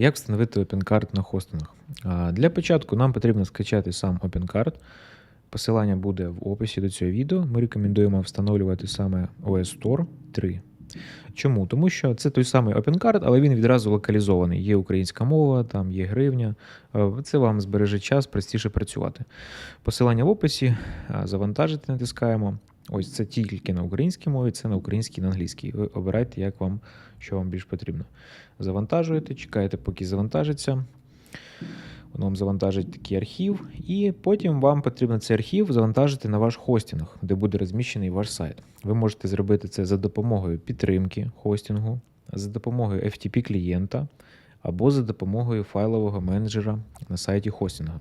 Як встановити OpenCard на хостингах? Для початку нам потрібно скачати сам OpenCard. Посилання буде в описі до цього відео. Ми рекомендуємо встановлювати саме OS Store 3. Чому? Тому що це той самий OpenCard, але він відразу локалізований. Є українська мова, там є гривня. Це вам збереже час, простіше працювати. Посилання в описі, завантажити натискаємо. Ось це тільки на українській мові, це на українській, і на англійській. Ви обирайте, як вам, що вам більш потрібно. Завантажуєте, чекаєте, поки завантажиться. Воно вам завантажить такий архів, і потім вам потрібно цей архів завантажити на ваш хостинг, де буде розміщений ваш сайт. Ви можете зробити це за допомогою підтримки хостингу, за допомогою FTP клієнта або за допомогою файлового менеджера на сайті хостинга.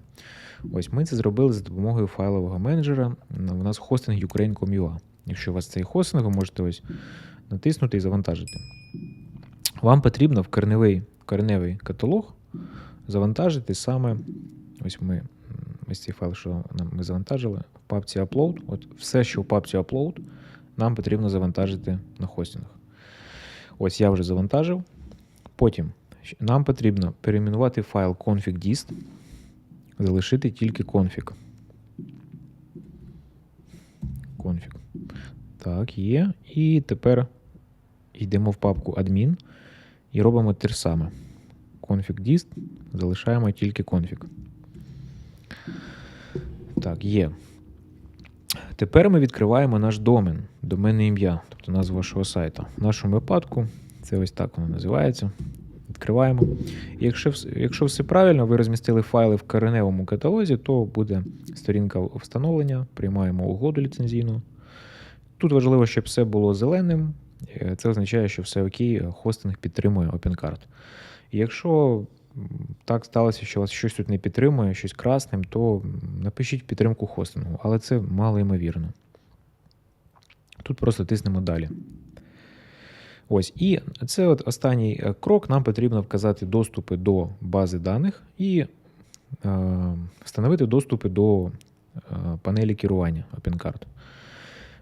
Ось ми це зробили за допомогою файлового менеджера. У нас хостинг Ukraine.com.ua. Якщо у вас цей хостинг, ви можете ось натиснути і завантажити. Вам потрібно в кореневий, кореневий каталог завантажити саме. Ось ми ось цей файл, що нам ми завантажили, в папці Upload. От все, що в папці Upload, нам потрібно завантажити на хостинг. Ось я вже завантажив. Потім нам потрібно перейменувати файл config.dist, залишити тільки config. Config. Так, є. І тепер йдемо в папку admin і робимо те ж саме. Config dist, залишаємо тільки config. Так, є. Тепер ми відкриваємо наш домен, доменне ім'я, тобто назву вашого сайту. В нашому випадку це ось так воно називається. Відкриваємо. Якщо, якщо все правильно, ви розмістили файли в кореневому каталозі, то буде сторінка встановлення, приймаємо угоду ліцензійну. Тут важливо, щоб все було зеленим. Е, Це означає, що все окей, хостинг підтримує OpenCard. Якщо так сталося, що вас щось тут не підтримує, щось красним, то напишіть підтримку хостингу, але це мало ймовірно. Тут просто тиснемо далі. Ось, і це от останній е, крок. Нам потрібно вказати доступи до бази даних і е, встановити доступи до е, панелі керування OpenCard.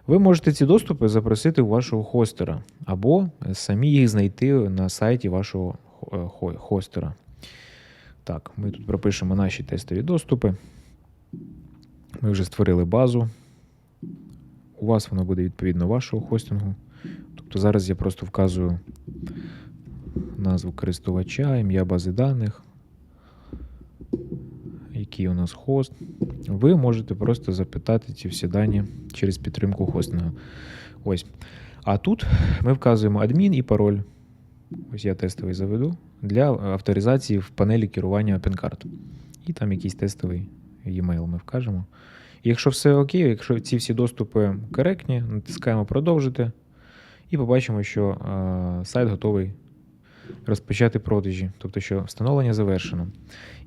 Ви можете ці доступи запросити у вашого хостера, або самі їх знайти на сайті вашого е, хо- хостера. Так, ми тут пропишемо наші тестові доступи. Ми вже створили базу. У вас воно буде відповідно вашого хостингу. Тобто зараз я просто вказую назву користувача, ім'я бази даних, який у нас хост. Ви можете просто запитати ці всі дані через підтримку хостингу. Ось. А тут ми вказуємо адмін і пароль. Ось я тестовий заведу для авторизації в панелі керування OpenCard. І там якийсь тестовий e-mail ми вкажемо. Якщо все окей, якщо ці всі доступи коректні, натискаємо продовжити і побачимо, що е, сайт готовий розпочати продажі, тобто, що встановлення завершено.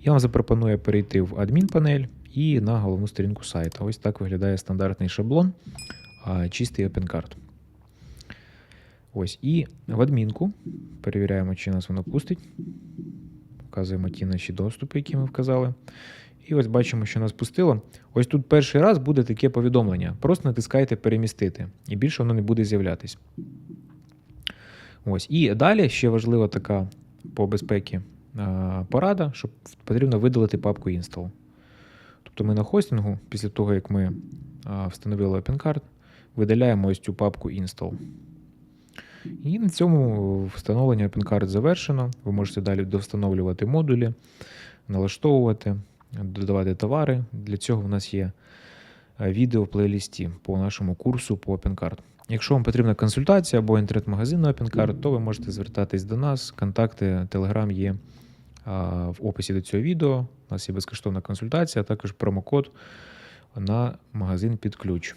Я вам запропоную перейти в адмінпанель і на головну сторінку сайту. Ось так виглядає стандартний шаблон, чистий OpenCard. Ось, і в адмінку перевіряємо, чи нас воно пустить. Вказуємо ті наші доступи, які ми вказали. І ось бачимо, що нас пустило. Ось тут перший раз буде таке повідомлення. Просто натискайте перемістити, і більше воно не буде з'являтись. Ось. І далі ще важлива така по безпеці порада, що потрібно видалити папку install. Тобто ми на хостингу, після того, як ми встановили OpenCard, видаляємо ось цю папку install. І на цьому встановлення OpenCard завершено. Ви можете далі довстановлювати модулі, налаштовувати, додавати товари. Для цього в нас є е, відео в плейлісті по нашому курсу по OpenCard. Якщо вам потрібна консультація або інтернет-магазин на OpenCard, то ви можете звертатись до нас. Контакти Telegram є в описі до цього відео. У нас є безкоштовна консультація, а також промокод на магазин під ключ.